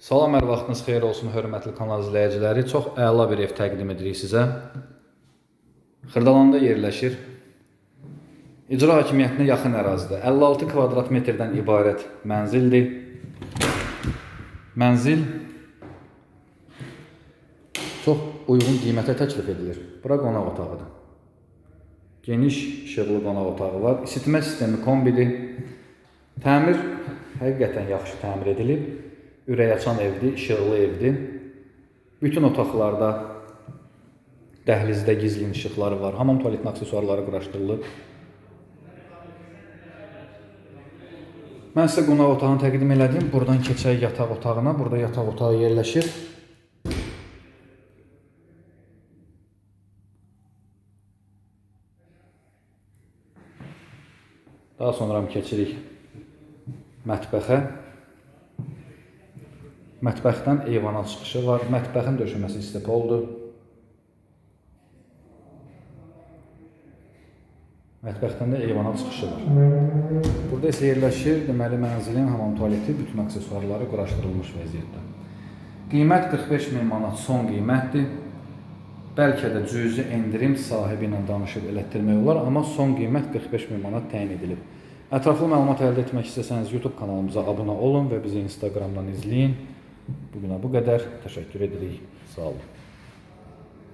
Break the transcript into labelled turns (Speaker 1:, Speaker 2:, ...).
Speaker 1: Salam, hər vaxtınız xeyir olsun, hörmətli kanal izləyiciləri. Çox əla bir ev təqdim edirik sizə. Xırdalanda yerləşir. İcra hakimiyyətinə yaxın ərazidə 56 kvadrat metrdən ibarət mənzildir. Mənzil çox uyğun qiymətə təklif edilir. Bura qonaq otağıdır. Geniş işıqlı qonaq otağı var. İsitmə sistemi kombidir. Təmir həqiqətən yaxşı təmir edilib. Ürək açan evdir, işıqlı evdir. Bütün otaqlarda dəhlizdə gizlin işıqları var. Hamam tualetin aksesuarları quraşdırılıb. Mən sizə qonaq otağını təqdim elədim. Buradan keçək yataq otağına. Burada yataq otağı yerləşir. Daha sonra keçirik mətbəxə. Mətbəxdən eyvana çıxışı var. Mətbəxin döşəməsi istepoldur. Mətbəxdən də eyvana çıxışı var. Burada isə yerləşir, deməli mənzilin hamam tualeti, bütün aksesuarları quraşdırılmış vəziyyətdə. Qiymət 45 min manat son qiymətdir. Bəlkə də cüzi endirim sahibi ilə danışıb elətdirmək olar, amma son qiymət 45 min manat təyin edilib. Ətraflı məlumat əldə etmək istəsəniz YouTube kanalımıza abunə olun və bizi Instagramdan izləyin. Bugünə bu qədər. Təşəkkür edirik. Sağ olun.